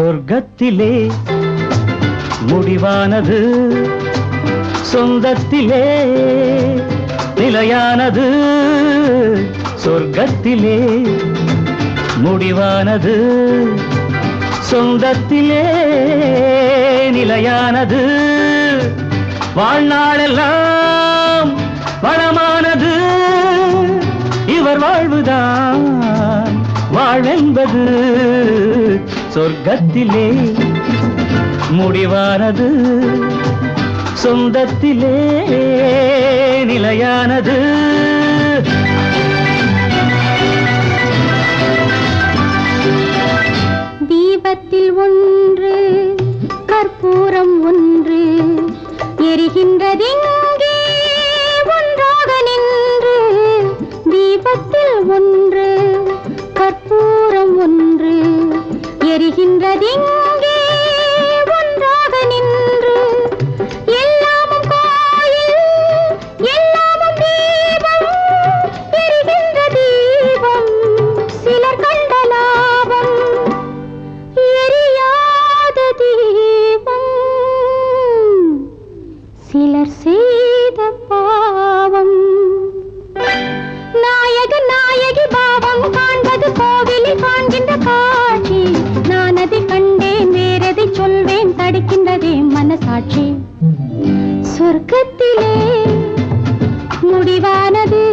சொர்க்கத்திலே முடிவானது சொந்தத்திலே நிலையானது சொர்க்கத்திலே முடிவானது சொந்தத்திலே நிலையானது. வாழ்நாளெல்லாம் வளமானது இவர் வாழ்வுதான் வாழ்வென்பது. சொர்க்கத்திலே முடிவானது. சொந்தத்திலே நிலையானது. தீபத்தில் ஒன்று கற்பூரம் ஒன்று எரிகின்றதிங்கே? ஒன்றாக நின்று தீபத்தில் ஒன்று கற்பூரம் எரிகின்றதெங்கே சொல்வேன் தடுக்கின்றதே மனசாட்சி. சொர்க்கத்திலே முடிவானது.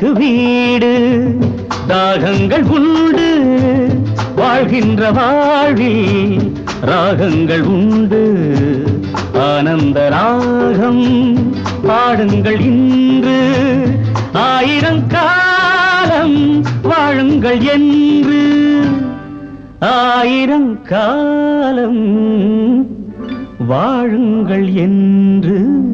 வீட்டுக்கு வீடு தாகங்கள் உண்டு. வாழ்கின்ற வாழ்வில் ராகங்கள் உண்டு. ஆனந்த ராகம் பாடுங்கள் இன்று. ஆயிரம் காலம் வாழுங்கள் என்று. ஆயிரம் காலம் வாழுங்கள் என்று.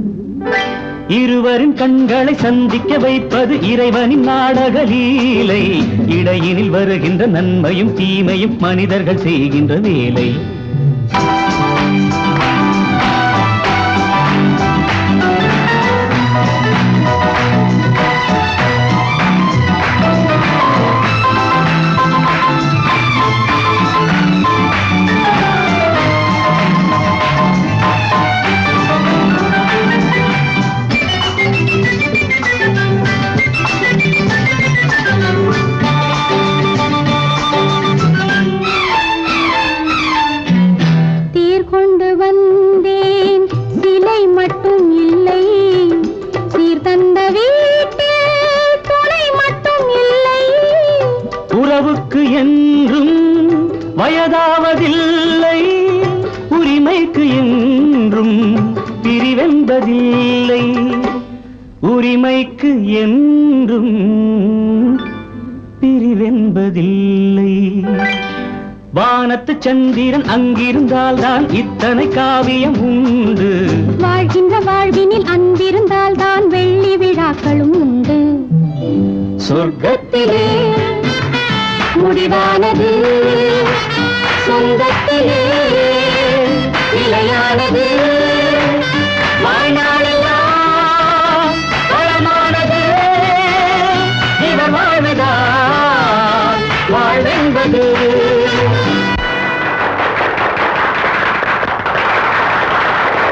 இருவரின் கண்களை சந்திக்க வைப்பது இறைவனின் நாடக லீலை. இடையினில் வருகின்ற நன்மையும் தீமையும் மனிதர்கள் செய்கின்ற வேலை. மட்டும் இல்லை. சீர்தந்த வீட்டில் துணை மட்டும் இல்லை. உறவுக்கு என்றும் வயதாவதில்லை. உரிமைக்கு என்றும் பிரிவென்பதில்லை. உரிமைக்கு என்றும் பிரிவென்பதில்லை. வானத்து சந்திரன் அங்கிருந்தால் தான் இத்தனை காவியம் உண்டு. வாழ்கின்ற வாழ்வினில் அன்பிருந்தால் தான் வெள்ளி விழாக்களும் உண்டு. சொர்க்கத்திலே முடிவானது சொந்தத்திலே நிலையானது. வாழ்நாளெல்லாம் வளமானது